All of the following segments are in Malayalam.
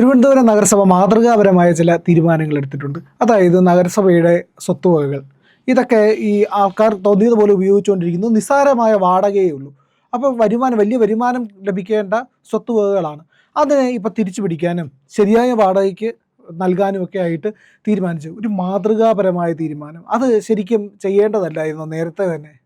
തിരുവനന്തപുരം നഗരസഭ മാതൃകാപരമായ ചില തീരുമാനങ്ങൾ എടുത്തിട്ടുണ്ട്. അതായത് നഗരസഭയുടെ സ്വത്തുവകകൾ. ഇതൊക്കെ ഈ ആൾക്കാർ തോന്നിയതുപോലെ ഉപയോഗിച്ചുകൊണ്ടിരിക്കുന്നു. നിസ്സാരമായ വാടകയേ ഉള്ളൂ. അപ്പോൾ വരുമാനം വലിയ വരുമാനം ലഭിക്കേണ്ട സ്വത്തുവകകളാണ്. അതിനെ ഇപ്പോൾ തിരിച്ചു പിടിക്കാനും ശരിയായ വാടകയ്ക്ക് നൽകാനും ഒക്കെ ആയിട്ട് തീരുമാനിച്ചു. ഒരു മാതൃകാപരമായ തീരുമാനം. അത് ശരിക്കും ചെയ്യേണ്ടതല്ലായിരുന്നു നേരത്തെ തന്നെ?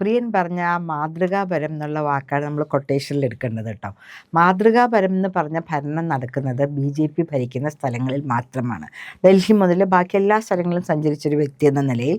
പ്രിയൻ പറഞ്ഞ ആ മാതൃകാപരം എന്നുള്ള വാക്കാണ് നമ്മൾ കൊട്ടേഷനിൽ എടുക്കേണ്ടത് കേട്ടോ. മാതൃകാപരം എന്ന് പറഞ്ഞ ഭരണം നടക്കുന്നത് ബി ജെ പി ഭരിക്കുന്ന സ്ഥലങ്ങളിൽ മാത്രമാണ്. ഡൽഹി മുതൽ ബാക്കി എല്ലാ സ്ഥലങ്ങളിലും സഞ്ചരിച്ചൊരു വ്യക്തി എന്ന നിലയിൽ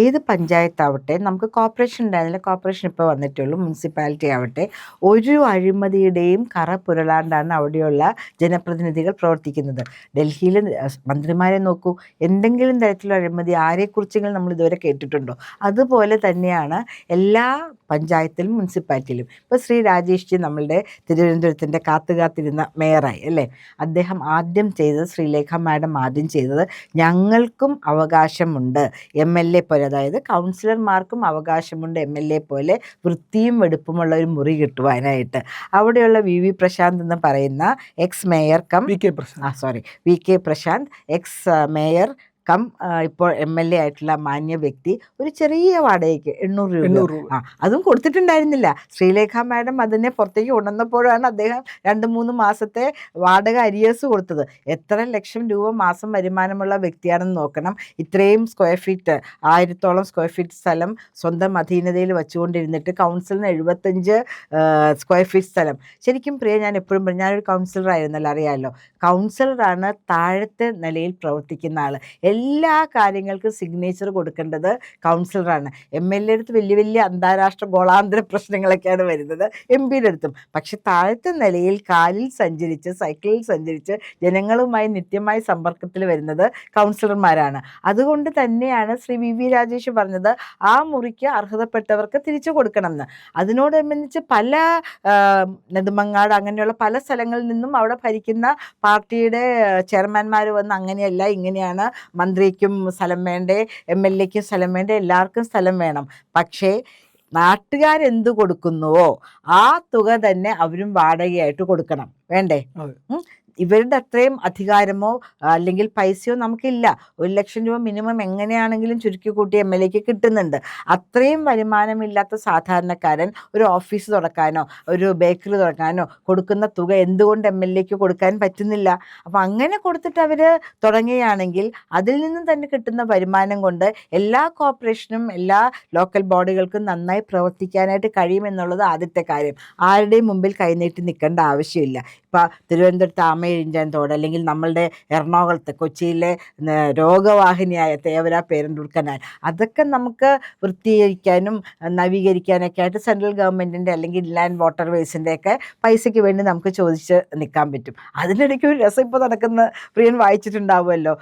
ഏത് പഞ്ചായത്താവട്ടെ നമുക്ക് കോർപ്പറേഷൻ ഉണ്ടായിരുന്നില്ല കോർപ്പറേഷൻ ഇപ്പോൾ വന്നിട്ടുള്ളൂ. മുനിസിപ്പാലിറ്റി ആവട്ടെ. ഒരു അഴിമതിയുടെയും കറ പുരളാണ്ടാണ് അവിടെയുള്ള ജനപ്രതിനിധികൾ പ്രവർത്തിക്കുന്നത്. ഡൽഹിയിലെ മന്ത്രിമാരെ നോക്കൂ. എന്തെങ്കിലും തരത്തിലുള്ള അഴിമതി ആരെക്കുറിച്ചെങ്കിലും നമ്മൾ ഇതുവരെ കേട്ടിട്ടുണ്ടോ? അതുപോലെ തന്നെയാണ് എല്ലാ പഞ്ചായത്തിലും മുനിസിപ്പാലിറ്റിയിലും. ഇപ്പോൾ ശ്രീ രാജേഷ്ജി നമ്മളുടെ തിരുവനന്തപുരത്തിന്റെ കാത്തു കാത്തിരുന്ന മേയറായി അല്ലേ? അദ്ദേഹം ആദ്യം ചെയ്തത് ശ്രീലേഖ മാഡം ആദ്യം ചെയ്തത് ഞങ്ങൾക്കും അവകാശമുണ്ട്. എം എൽ എ പോലെ അതായത് കൗൺസിലർമാർക്കും അവകാശമുണ്ട് എം എൽ എ പോലെ വൃത്തിയും വെടുപ്പുമുള്ള ഒരു മുറി കിട്ടുവാനായിട്ട്. അവിടെയുള്ള വി വി പ്രശാന്ത് എന്ന് പറയുന്ന ex mayor cum V K Prashanth. ആ sorry V K Prashanth ex mayor cum ഇപ്പോൾ എം എൽ എ ആയിട്ടുള്ള മാന്യ വ്യക്തി ഒരു ചെറിയ വാടകയ്ക്ക് എണ്ണൂറ് രൂപ. ആ അതും കൊടുത്തിട്ടുണ്ടായിരുന്നില്ല. ശ്രീലേഖ മാഡം അതിനെ പുറത്തേക്ക് കൊണ്ടുവന്നപ്പോഴാണ് അദ്ദേഹം രണ്ട് മൂന്ന് മാസത്തെ വാടക അരിയേഴ്സ് കൊടുത്തത്. എത്ര ലക്ഷം രൂപ മാസം വരുമാനമുള്ള വ്യക്തിയാണെന്ന് നോക്കണം. ഇത്രയും സ്ക്വയർ ഫീറ്റ് ആയിരത്തോളം സ്ക്വയർ ഫീറ്റ് സ്ഥലം സ്വന്തം അധീനതയിൽ വെച്ചുകൊണ്ടിരുന്നിട്ട് കൗൺസിലിന് എഴുപത്തഞ്ച് സ്ക്വയർ ഫീറ്റ് സ്ഥലം. ശരിക്കും പ്രിയ ഞാൻ എപ്പോഴും പറഞ്ഞു ഞാനൊരു കൗൺസിലർ ആയിരുന്നല്ലോ അറിയാമല്ലോ കൗൺസിലറാണ് താഴത്തെ നിലയിൽ പ്രവർത്തിക്കുന്ന ആൾ എല്ലാ കാര്യങ്ങൾക്കും സിഗ്നേച്ചർ കൊടുക്കേണ്ടത് കൗൺസിലറാണ് എം എൽ എ അടുത്ത് വലിയ വലിയ അന്താരാഷ്ട്ര ഗോളാന്തര പ്രശ്നങ്ങളൊക്കെയാണ് വരുന്നത്. എം പിയുടെ അടുത്തും. പക്ഷെ താഴത്തെ നിലയിൽ കാലിൽ സഞ്ചരിച്ച് സൈക്കിളിൽ സഞ്ചരിച്ച് ജനങ്ങളുമായി നിത്യമായി സമ്പർക്കത്തിൽ വരുന്നത് കൗൺസിലർമാരാണ് അതുകൊണ്ട് തന്നെയാണ് ശ്രീ വി വി രാജേഷ് പറഞ്ഞത് ആ മുറിക്ക് അർഹതപ്പെട്ടവർക്ക് തിരിച്ചു കൊടുക്കണം എന്ന് അതിനോടനുബന്ധിച്ച് പല നെടുമങ്ങാട് അങ്ങനെയുള്ള പല സ്ഥലങ്ങളിൽ നിന്നും അവിടെ ഭരിക്കുന്ന പാർട്ടിയുടെ ചെയർമാൻമാർ വന്ന് അങ്ങനെയല്ല ഇങ്ങനെയാണ് മന്ത്രിക്കും സ്ഥലം വേണ്ടേ എം എൽ എക്കും സ്ഥലം വേണ്ടേ എല്ലാവർക്കും സ്ഥലം വേണം. പക്ഷേ നാട്ടുകാരെന്ത് കൊടുക്കുന്നുവോ ആ തുക തന്നെ അവരും വാടകയായിട്ട് കൊടുക്കണം. വേണ്ടേ. ഇവരുടെ അത്രയും അധികാരമോ അല്ലെങ്കിൽ പൈസയോ നമുക്കില്ല. ഒരു ലക്ഷം രൂപ മിനിമം എങ്ങനെയാണെങ്കിലും ചുരുക്കി കൂട്ടി എം എൽ എക്ക് കിട്ടുന്നുണ്ട്. അത്രയും വരുമാനമില്ലാത്ത സാധാരണക്കാരൻ ഒരു ഓഫീസ് തുറക്കാനോ ഒരു ബേക്കറി തുറക്കാനോ കൊടുക്കുന്ന തുക എന്തുകൊണ്ട് എം എൽ എക്ക് കൊടുക്കാൻ പറ്റുന്നില്ല? അപ്പം അങ്ങനെ കൊടുത്തിട്ട് അവർ തുടങ്ങുകയാണെങ്കിൽ അതിൽ നിന്നും തന്നെ കിട്ടുന്ന വരുമാനം കൊണ്ട് എല്ലാ കോർപ്പറേഷനും എല്ലാ ലോക്കൽ ബോഡികൾക്കും നന്നായി പ്രവർത്തിക്കാനായിട്ട് കഴിയുമെന്നുള്ളത് ആദ്യത്തെ കാര്യം. ആരുടെയും മുമ്പിൽ കൈനീട്ടി നിൽക്കേണ്ട ആവശ്യമില്ല. ഇപ്പം തിരുവനന്തപുരത്ത് ആമയിഴിഞ്ചാൻ തോട് അല്ലെങ്കിൽ നമ്മളുടെ എറണാകുളത്ത് കൊച്ചിയിലെ രോഗവാഹിനിയായ തേവര പേരൻറുക്കനാൽ അതൊക്കെ നമുക്ക് വൃത്തീകരിക്കാനും നവീകരിക്കാനൊക്കെ ആയിട്ട് സെൻട്രൽ ഗവൺമെന്റിന്റെ അല്ലെങ്കിൽ ലാൻഡ് വാട്ടർ വേസിന്റെയൊക്കെ പൈസയ്ക്ക് വേണ്ടി നമുക്ക് ചോദിച്ച് നിൽക്കാൻ പറ്റും. അതിനിടയ്ക്ക് ഒരു രസം ഇപ്പോൾ നടക്കുന്ന പ്രിയൻ വായിച്ചിട്ടുണ്ടാവുമല്ലോ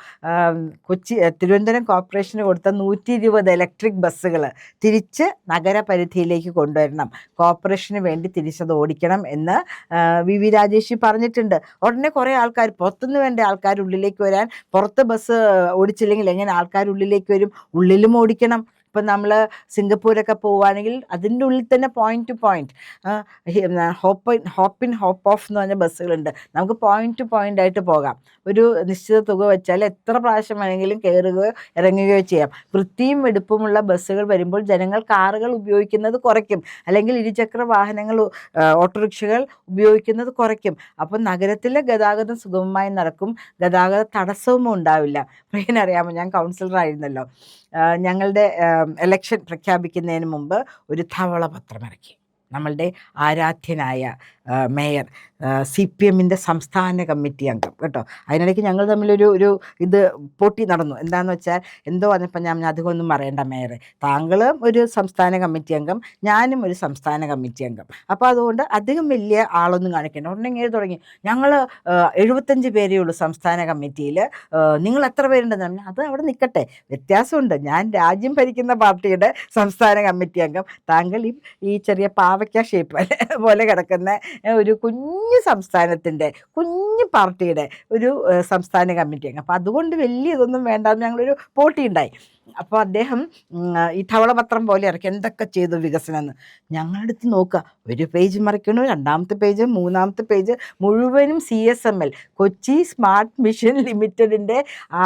കൊച്ചി തിരുവനന്തപുരം കോർപ്പറേഷന് കൊടുത്ത നൂറ്റി ഇരുപത് ഇലക്ട്രിക് ബസ്സുകൾ തിരിച്ച് നഗരപരിധിയിലേക്ക് കൊണ്ടുവരണം. കോർപ്പറേഷന് വേണ്ടി തിരിച്ചത് ഓടിക്കണം എന്ന് വി വി രാജേഷി പറഞ്ഞിട്ടുണ്ട്. ഉടനെ കുറേ ആൾക്കാർ പുറത്തുനിന്ന് വേണ്ട ആൾക്കാർ ഉള്ളിലേക്ക് വരാൻ പുറത്ത് ബസ് ഓടിച്ചില്ലെങ്കിൽ എങ്ങനെ ആൾക്കാർ ഉള്ളിലേക്ക് വരും? ഉള്ളിലും ഓടിക്കണം. ഇപ്പം നമ്മൾ സിംഗപ്പൂരൊക്കെ പോവുകയാണെങ്കിൽ അതിന്റെ ഉള്ളിൽ തന്നെ point to point hop hop in hop off എന്ന് പറഞ്ഞ ബസ്സുകളുണ്ട്. നമുക്ക് പോയിന്റ് ടു പോയിന്റ് ആയിട്ട് പോകാം. ഒരു നിശ്ചിത തുക വെച്ചാൽ എത്ര പ്രാവശ്യം വേണമെങ്കിലും കയറുകയോ ഇറങ്ങുകയോ ചെയ്യാം. വൃത്തിയും വെടുപ്പുമുള്ള ബസ്സുകൾ വരുമ്പോൾ ജനങ്ങൾ കാറുകൾ ഉപയോഗിക്കുന്നത് കുറയ്ക്കും. അല്ലെങ്കിൽ ഇരുചക്ര വാഹനങ്ങൾ ഓട്ടോറിക്ഷകൾ ഉപയോഗിക്കുന്നത് കുറയ്ക്കും. അപ്പം നഗരത്തിലെ ഗതാഗതം സുഗമമായി നടക്കും. ഗതാഗത തടസ്സവും ഉണ്ടാവില്ല പ്രിയനറിയാമോ? ഞാൻ കൗൺസിലർ ആയിരുന്നല്ലോ. ഞങ്ങളുടെ ഇലക്ഷൻ പ്രഖ്യാപിക്കുന്നതിന് മുമ്പ് ഒരു ധവള പത്രം ഇറക്കി. നമ്മളുടെ ആരാധ്യനായ മേയർ സി പി എമ്മിന്റെ സംസ്ഥാന കമ്മിറ്റി അംഗം കേട്ടോ. അതിനിടയ്ക്ക് ഞങ്ങൾ തമ്മിലൊരു ഒരു ഇത് പൊട്ടി നടന്നു. എന്താന്ന് വെച്ചാൽ എന്തോ വന്നപ്പോൾ ഞാൻ അധികമൊന്നും പറയേണ്ട മേയറെ താങ്കളും ഒരു സംസ്ഥാന കമ്മിറ്റി അംഗം ഞാനും ഒരു സംസ്ഥാന കമ്മിറ്റി അംഗം. അപ്പോൾ അതുകൊണ്ട് അധികം വലിയ ആളൊന്നും കാണിക്കേണ്ട. ഉടനെ ഇങ്ങനെ തുടങ്ങി. ഞങ്ങൾ എഴുപത്തഞ്ച് പേരേ ഉള്ളൂ സംസ്ഥാന കമ്മിറ്റിയിൽ. നിങ്ങൾ എത്ര പേരുണ്ടെന്ന് പറഞ്ഞു. അത് അവിടെ നിൽക്കട്ടെ. വ്യത്യാസമുണ്ട്. ഞാൻ രാജ്യം ഭരിക്കുന്ന പാർട്ടിയുടെ സംസ്ഥാന കമ്മിറ്റി അംഗം. താങ്കൾ ഈ ചെറിയ പാവയ്ക്ക ഷേപ്പ് പോലെ കിടക്കുന്ന ഒരു കുഞ്ഞു സംസ്ഥാനത്തിന്റെ കുഞ്ഞു പാർട്ടിയുടെ ഒരു സംസ്ഥാന കമ്മിറ്റിയാണ് അപ്പോൾ അതുകൊണ്ട് വലിയ ഇതൊന്നും വേണ്ടാന്ന് ഞങ്ങളൊരു പോട്ടി ഉണ്ടായി അപ്പോൾ അദ്ദേഹം ഈ ധവളപത്രം പോലെ ഇറക്കി. എന്തൊക്കെ ചെയ്തു വികസനം എന്ന് ഞങ്ങളടുത്ത് നോക്കുക. ഒരു പേജ് മറിക്കണു? രണ്ടാമത്തെ പേജ് മൂന്നാമത്തെ പേജ്. മുഴുവനും C S M L Kochi smart mission ലിമിറ്റഡിന്റെ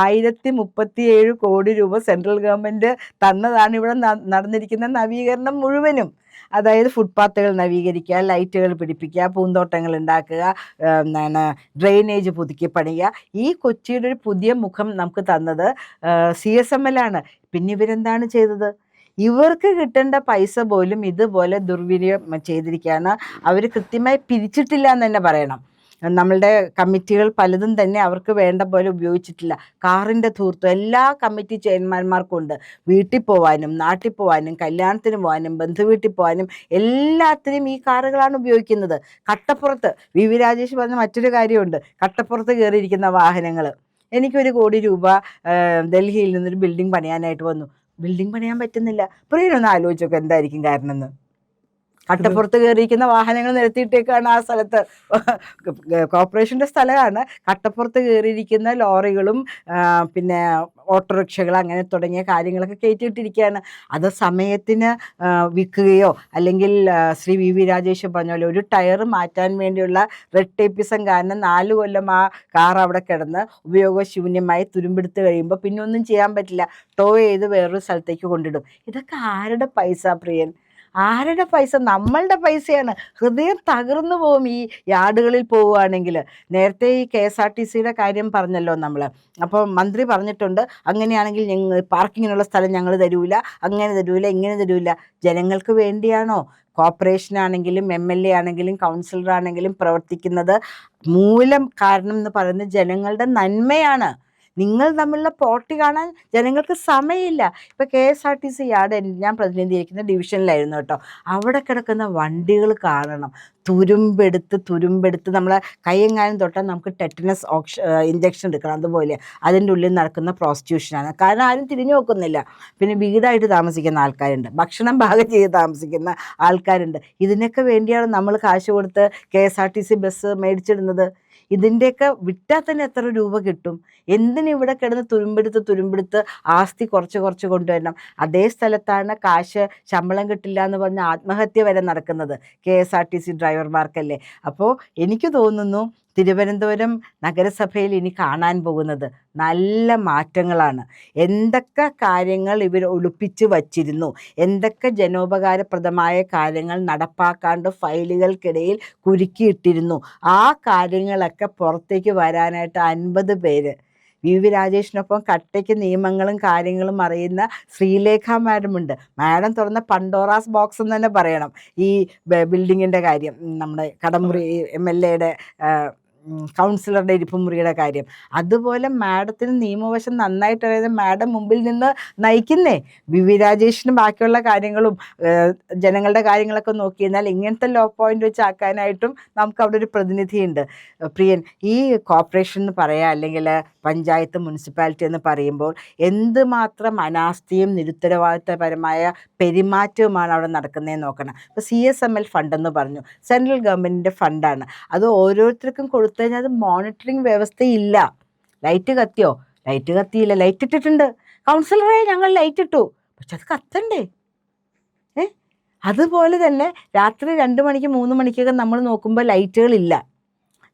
ആയിരത്തി മുപ്പത്തി ഏഴ് കോടി രൂപ സെൻട്രൽ ഗവൺമെന്റ് തന്നതാണ് ഇവിടെ നടന്നിരിക്കുന്ന നവീകരണം മുഴുവനും. അതായത് ഫുട്പാത്തുകൾ നവീകരിക്കുക ലൈറ്റുകൾ പിടിപ്പിക്കുക പൂന്തോട്ടങ്ങൾ ഉണ്ടാക്കുക എന്താണ് ഡ്രെയിനേജ് പുതുക്കി പണിയുക. ഈ കൊച്ചിയുടെ ഒരു പുതിയ മുഖം നമുക്ക് തന്നത് സി എസ് എം എൽ ആണ്. പിന്നെ ഇവരെന്താണ് ചെയ്തത്? ഇവർക്ക് കിട്ടേണ്ട പൈസ പോലും ഇതുപോലെ ദുർവിനിയോഗം ചെയ്തിരിക്കുകയാണ്. അവർ കൃത്യമായി പിരിച്ചിട്ടില്ല എന്ന് തന്നെ പറയണം. നമ്മളുടെ കമ്മിറ്റികൾ പലതും തന്നെ അവർക്ക് വേണ്ട പോലെ ഉപയോഗിച്ചിട്ടില്ല. കാറിന്റെ തൂർത്തും എല്ലാ കമ്മിറ്റി ചെയർമാന്മാർക്കും ഉണ്ട് വീട്ടിൽ പോവാനും നാട്ടിൽ പോവാനും കല്യാണത്തിന് പോകാനും ബന്ധുവീട്ടിൽ പോവാനും എല്ലാത്തിനും ഈ കാറുകളാണ് ഉപയോഗിക്കുന്നത്. കട്ടപ്പുറത്ത് വി വി രാജേഷ് പറഞ്ഞ മറ്റൊരു കാര്യമുണ്ട്. കട്ടപ്പുറത്ത് കയറിയിരിക്കുന്ന വാഹനങ്ങൾ. എനിക്കൊരു കോടി രൂപ ഡൽഹിയിൽ നിന്നൊരു ബിൽഡിംഗ് പണിയാനായിട്ട് വന്നു. ബിൽഡിംഗ് പണിയാൻ പറ്റുന്നില്ല. പ്രിയനൊന്ന് ആലോചിച്ചൊക്കെ എന്തായിരിക്കും കാരണം എന്ന് കട്ടപ്പുറത്ത് കയറിയിരിക്കുന്ന വാഹനങ്ങൾ നിരത്തിയിട്ടേക്കാണ് ആ സ്ഥലത്ത്. കോർപ്പറേഷന്റെ സ്ഥലമാണ്. കട്ടപ്പുറത്ത് കയറിയിരിക്കുന്ന ലോറികളും പിന്നെ ഓട്ടോറിക്ഷകൾ അങ്ങനെ തുടങ്ങിയ കാര്യങ്ങളൊക്കെ കയറ്റിയിട്ടിരിക്കുകയാണ്. അത് സമയത്തിന് വിൽക്കുകയോ അല്ലെങ്കിൽ ശ്രീ വി വി രാജേഷ് പറഞ്ഞ പോലെ ഒരു ടയർ മാറ്റാൻ വേണ്ടിയുള്ള റെഡ് ടേപ്പിസം കാരണം നാല് കൊല്ലം ആ കാർ അവിടെ കിടന്ന് ഉപയോഗശൂന്യമായി തുരുമ്പെടുത്ത് കഴിയുമ്പോൾ പിന്നെ ഒന്നും ചെയ്യാൻ പറ്റില്ല. ടോ ചെയ്ത് വേറൊരു സ്ഥലത്തേക്ക് കൊണ്ടിടും. ഇതൊക്കെ ആരുടെ പൈസ പ്രിയൻ? ആരുടെ പൈസ? നമ്മളുടെ പൈസയാണ്. ഹൃദയം തകർന്നു പോകും ഈ യാർഡുകളിൽ പോവുകയാണെങ്കിൽ. നേരത്തെ ഈ കെ എസ് ആർ ടി സിയുടെ കാര്യം പറഞ്ഞല്ലോ നമ്മൾ അപ്പോൾ മന്ത്രി പറഞ്ഞിട്ടുണ്ട് അങ്ങനെയാണെങ്കിൽ ഞങ്ങൾ പാർക്കിങ്ങിനുള്ള സ്ഥലം ഞങ്ങൾ തരൂല. അങ്ങനെ തരൂല ഇങ്ങനെ തരൂല. ജനങ്ങൾക്ക് വേണ്ടിയാണോ? കോർപ്പറേഷൻ ആണെങ്കിലും എം എൽ എ ആണെങ്കിലും കൗൺസിലർ ആണെങ്കിലും പ്രവർത്തിക്കുന്നത് മൂലം കാരണം എന്ന് പറയുന്നത് ജനങ്ങളുടെ നന്മയാണ്. നിങ്ങൾ തമ്മിലുള്ള പോട്ടി കാണാൻ ജനങ്ങൾക്ക് സമയമില്ല. ഇപ്പം K S R T C yard ഞാൻ പ്രതിനിധീകരിക്കുന്ന ഡിവിഷനിലായിരുന്നു കേട്ടോ. അവിടെ കിടക്കുന്ന വണ്ടികൾ കാണണം. തുരുമ്പെടുത്ത് തുരുമ്പെടുത്ത് നമ്മളെ കൈയെങ്ങാനും തൊട്ടാൽ നമുക്ക് ടെറ്റനസ് ഓക്ഷ ഇഞ്ചക്ഷൻ എടുക്കണം. അതുപോലെ അതിന്റെ ഉള്ളിൽ നടക്കുന്ന പ്രോസ്റ്റിറ്റ്യൂഷനാണ് കാരണം ആരും തിരിഞ്ഞു നോക്കുന്നില്ല. പിന്നെ വീടായിട്ട് താമസിക്കുന്ന ആൾക്കാരുണ്ട്. ഭക്ഷണം പാകം ചെയ്ത് താമസിക്കുന്ന ആൾക്കാരുണ്ട്. ഇതിനൊക്കെ വേണ്ടിയാണ് നമ്മൾ കാശ് കൊടുത്ത് K S R T C bus മേടിച്ചിടുന്നത്. ഇതിന്റെയൊക്കെ വിറ്റാൽ തന്നെ എത്ര രൂപ കിട്ടും? എന്തിനിവിടെ കിടന്ന് തുരുമ്പെടുത്ത് തുരുമ്പെടുത്ത് ആസ്തി കുറച്ച് കുറച്ച് കൊണ്ടുവരണം? അതേ സ്ഥലത്താണ് കാശ് ശമ്പളം കിട്ടില്ല എന്ന് പറഞ്ഞ് ആത്മഹത്യ വരെ നടക്കുന്നത് K S R T C ഡ്രൈവർമാർക്കല്ലേ. അപ്പോൾ എനിക്ക് തോന്നുന്നു തിരുവനന്തപുരം നഗരസഭയിൽ ഇനി കാണാൻ പോകുന്നത് നല്ല മാറ്റങ്ങളാണ്. എന്തൊക്കെ കാര്യങ്ങൾ ഇവർ ഒളിപ്പിച്ച് വച്ചിരുന്നു? എന്തൊക്കെ ജനോപകാരപ്രദമായ കാര്യങ്ങൾ നടപ്പാക്കാണ്ട് ഫയലുകൾക്കിടയിൽ കുരുക്കിയിട്ടിരുന്നു? ആ കാര്യങ്ങളൊക്കെ പുറത്തേക്ക് വരാനായിട്ട് അൻപത് പേര്. വി. വി. രാജേഷിനൊപ്പം കട്ടയ്ക്ക് നിയമങ്ങളും കാര്യങ്ങളും അറിയുന്ന ശ്രീലേഖ മാഡം ഉണ്ട്. മാഡം തുറന്ന പണ്ടോറാസ് ബോക്സ് എന്ന് തന്നെ പറയണം. ഈ ബിൽഡിങ്ങിന്റെ കാര്യം. നമ്മുടെ കടമുറി എം എൽ എയുടെ കൗൺസിലറുടെ ഇരിപ്പുമുറിയുടെ കാര്യം. അതുപോലെ മാഡത്തിന് നിയമവശം നന്നായിട്ട് അറിയാതെ മാഡം മുമ്പിൽ നിന്ന് നയിക്കുന്നേ. വി വി രാജേഷിന് ബാക്കിയുള്ള കാര്യങ്ങളും ജനങ്ങളുടെ കാര്യങ്ങളൊക്കെ നോക്കി എന്നാൽ ഇങ്ങനത്തെ ലോ പോയിന്റ് വെച്ച് ആക്കാനായിട്ടും നമുക്ക് അവിടെ ഒരു പ്രതിനിധിയുണ്ട്. പ്രിയൻ ഈ കോർപ്പറേഷൻ എന്ന് പറയാം അല്ലെങ്കിൽ പഞ്ചായത്ത് മുനിസിപ്പാലിറ്റി എന്ന് പറയുമ്പോൾ എന്തുമാത്രം അനാസ്ഥയും നിരുത്തരവാദിത്തപരമായ പെരുമാറ്റവുമാണ് അവിടെ നടക്കുന്നത് നോക്കണം. ഇപ്പോൾ C S M L fund എന്ന് പറഞ്ഞു. സെൻട്രൽ ഗവൺമെന്റിന്റെ ഫണ്ടാണ് അത് ഓരോരുത്തർക്കും കൊടുത്തു കഴിഞ്ഞാൽ അത് മോണിറ്ററിങ് വ്യവസ്ഥയില്ല. ലൈറ്റ് കത്തിയോ? ലൈറ്റ് കത്തിയില്ല. ലൈറ്റ് ഇട്ടിട്ടുണ്ട്. കൗൺസിലറെ ഞങ്ങൾ ലൈറ്റ് ഇട്ടു. പക്ഷെ അത് കത്തണ്ടേ? ഏ? അതുപോലെ തന്നെ രാത്രി രണ്ട് മണിക്ക് മൂന്ന് മണിക്കൊക്കെ നമ്മൾ നോക്കുമ്പോൾ ലൈറ്റുകളില്ല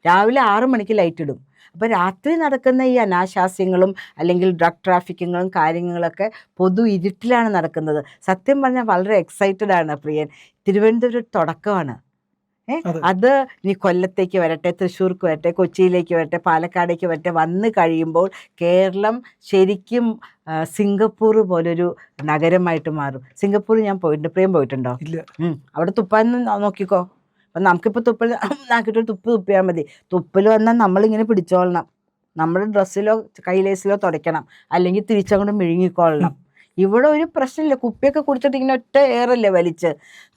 രാവിലെ ആറ് മണിക്ക് ലൈറ്റ് ഇടും. അപ്പോൾ രാത്രി നടക്കുന്ന ഈ അനാശാസ്യങ്ങളും അല്ലെങ്കിൽ ഡ്രഗ് ട്രാഫിക്കിങ്ങും കാര്യങ്ങളൊക്കെ പൊതു ഇരുട്ടിലാണ് നടക്കുന്നത്. സത്യം പറഞ്ഞാൽ വളരെ എക്സൈറ്റഡ് ആണ് പ്രിയൻ. തിരുവനന്തപുരം തുടക്കമാണ്. അതെ. അത് ഇനി കൊല്ലത്തേക്ക് വരട്ടെ തൃശ്ശൂർക്ക് വരട്ടെ കൊച്ചിയിലേക്ക് വരട്ടെ പാലക്കാടേക്ക് വരട്ടെ വന്ന് കഴിയുമ്പോൾ കേരളം ശരിക്കും സിംഗപ്പൂർ പോലൊരു നഗരമായിട്ട് മാറും. സിംഗപ്പൂർ ഞാൻ പോയിട്ടുണ്ട്. പ്രിയം പോയിട്ടുണ്ടോ? അവിടെ തുപ്പാൻ നോക്കിക്കോ. അപ്പം നമുക്കിപ്പോൾ തുപ്പൽ നാക്കിട്ടൊരു തുപ്പ് തുപ്പിയാൽ മതി. തുപ്പൽ വന്നാൽ നമ്മളിങ്ങനെ പിടിച്ചോളണം. നമ്മുടെ ഡ്രസ്സിലോ കൈലേസിലോ തുടയ്ക്കണം. അല്ലെങ്കിൽ തിരിച്ചങ്ങോട്ട് മിഴുങ്ങിക്കൊള്ളണം. ഇവിടെ ഒരു പ്രശ്നമില്ല. കുപ്പിയൊക്കെ കുടിച്ചിട്ട് ഇങ്ങനെ ഒറ്റ ഏറല്ലേ വലിച്ച്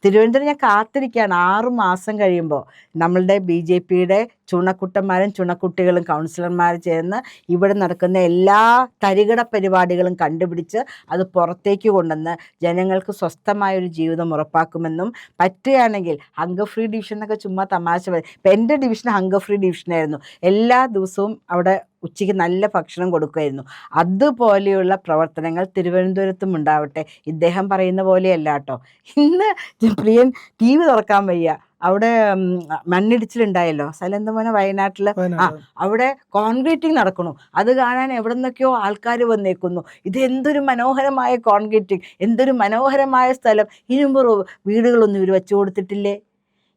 തിരുവനന്തപുരം ഞാൻ കാത്തിരിക്കുകയാണ്. ആറ് മാസം കഴിയുമ്പോൾ നമ്മളുടെ ബി ജെ പിയുടെ ചുണക്കുട്ടന്മാരും ചുണക്കുട്ടികളും കൗൺസിലർമാർ ചേർന്ന് ഇവിടെ നടക്കുന്ന എല്ലാ തരികിട പരിപാടികളും കണ്ടുപിടിച്ച് അത് പുറത്തേക്ക് കൊണ്ടുവന്ന് ജനങ്ങൾക്ക് സ്വസ്ഥമായൊരു ജീവിതം ഉറപ്പാക്കുമെന്നും പറ്റുകയാണെങ്കിൽ ഹങ്കർ ഫ്രീ ഡിവിഷൻ എന്നൊക്കെ ചുമ്മാ തമാശ ഇപ്പം എന്റെ ഡിവിഷൻ ഹങ്കർ ഫ്രീ ഡിവിഷനായിരുന്നു എല്ലാ ദിവസവും അവിടെ ഉച്ചയ്ക്ക് നല്ല ഭക്ഷണം കൊടുക്കുമായിരുന്നു. അതുപോലെയുള്ള പ്രവർത്തനങ്ങൾ തിരുവനന്തപുരത്തും ഉണ്ടാവട്ടെ. ഇദ്ദേഹം പറയുന്ന പോലെയല്ല കേട്ടോ. ഇന്ന് പ്രിയൻ ടി വി തുറക്കാൻ വയ്യ. അവിടെ മണ്ണിടിച്ചിലുണ്ടായല്ലോ. സ്ഥലം എന്താ മോനെ വയനാട്ടിൽ വയനാട്. അവിടെ കോൺക്രീറ്റിംഗ് നടക്കണു. അത് കാണാൻ എവിടെ നിന്നൊക്കെയോ ആൾക്കാർ വന്നേക്കുന്നു. ഇത് എന്തൊരു മനോഹരമായ കോൺക്രീറ്റിംഗ് എന്തൊരു മനോഹരമായ സ്ഥലം. ഇനിമുമ്പ് വീടുകളൊന്നും ഇവർ വെച്ചു കൊടുത്തിട്ടില്ലേ?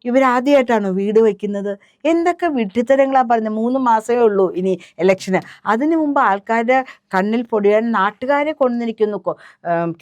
ഇവരാദ്യമായിട്ടാണോ വീട് വയ്ക്കുന്നത് എന്തൊക്കെ വിഡ്ഢിത്തരങ്ങളാ പറയുന്നത് മൂന്ന് മാസമേ ഉള്ളൂ ഇനി ഇലക്ഷന് അതിനു മുമ്പ് ആൾക്കാരുടെ കണ്ണിൽ പൊടിയാൻ നാട്ടുകാരെ കൊണ്ടിരിക്കുന്നു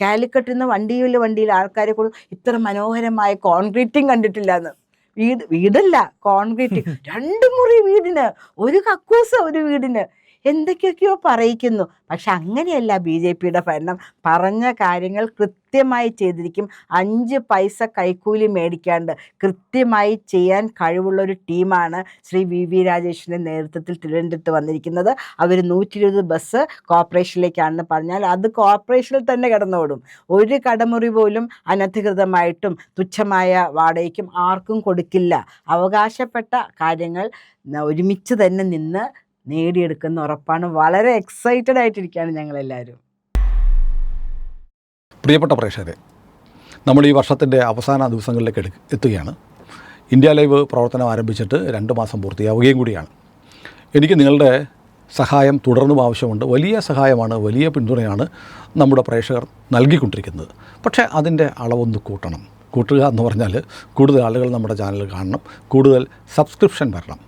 കാലിക്കട്ടിൽ നിന്ന് വണ്ടിയിൽ വണ്ടിയിൽ ആൾക്കാരെ കൊണ്ട് ഇത്ര മനോഹരമായ കോൺക്രീറ്റിംഗ് കണ്ടിട്ടില്ല എന്ന് വീട് വീടല്ല കോൺക്രീറ്റ് രണ്ട് മുറി വീടിന് ഒരു കക്കൂസ ഒരു വീടിന്. എന്തൊക്കെയൊക്കെയോ പറയിക്കുന്നു. പക്ഷെ അങ്ങനെയല്ല ബി ജെ പിയുടെ ഭരണം. പറഞ്ഞ കാര്യങ്ങൾ കൃത്യമായി ചെയ്തിരിക്കും. അഞ്ച് പൈസ കൈക്കൂലി മേടിക്കാണ്ട് കൃത്യമായി ചെയ്യാൻ കഴിവുള്ള ഒരു ടീമാണ് ശ്രീ വി വി രാജേഷിന്റെ നേതൃത്വത്തിൽ തിരുവനന്തപുരത്ത് വന്നിരിക്കുന്നത്. അവർ നൂറ്റി ഇരുപത് ബസ് കോർപ്പറേഷനിലേക്കാണെന്ന് പറഞ്ഞാൽ അത് കോർപ്പറേഷനിൽ തന്നെ കിടന്നോടും ഒരു കടമുറി പോലും അനധികൃതമായിട്ടും തുച്ഛമായ വാടകയ്ക്കും ആർക്കും കൊടുക്കില്ല. അവകാശപ്പെട്ട കാര്യങ്ങൾ ഒരുമിച്ച് തന്നെ നിന്ന് നേടിയെടുക്കുന്ന ഉറപ്പാണ്. വളരെ എക്സൈറ്റഡ് ആയിട്ടിരിക്കുകയാണ് ഞങ്ങളെല്ലാവരും. പ്രിയപ്പെട്ട പ്രേക്ഷകരെ നമ്മൾ ഈ വർഷത്തിന്റെ അവസാന ദിവസങ്ങളിലേക്ക് എടു എത്തുകയാണ്. ഇന്ത്യ ലൈവ് പ്രവർത്തനം ആരംഭിച്ചിട്ട് രണ്ട് മാസം പൂർത്തിയാവുകയും കൂടിയാണ്. എനിക്ക് നിങ്ങളുടെ സഹായം തുടർന്നും ആവശ്യമുണ്ട്. വലിയ സഹായമാണ് വലിയ പിന്തുണയാണ് നമ്മുടെ പ്രേക്ഷകർ നൽകിക്കൊണ്ടിരിക്കുന്നത്. പക്ഷേ അതിന്റെ അളവൊന്ന് കൂട്ടണം. കൂട്ടുക എന്ന് പറഞ്ഞാൽ കൂടുതൽ ആളുകൾ നമ്മുടെ ചാനൽ കാണണം. കൂടുതൽ സബ്സ്ക്രിപ്ഷൻ വരണം.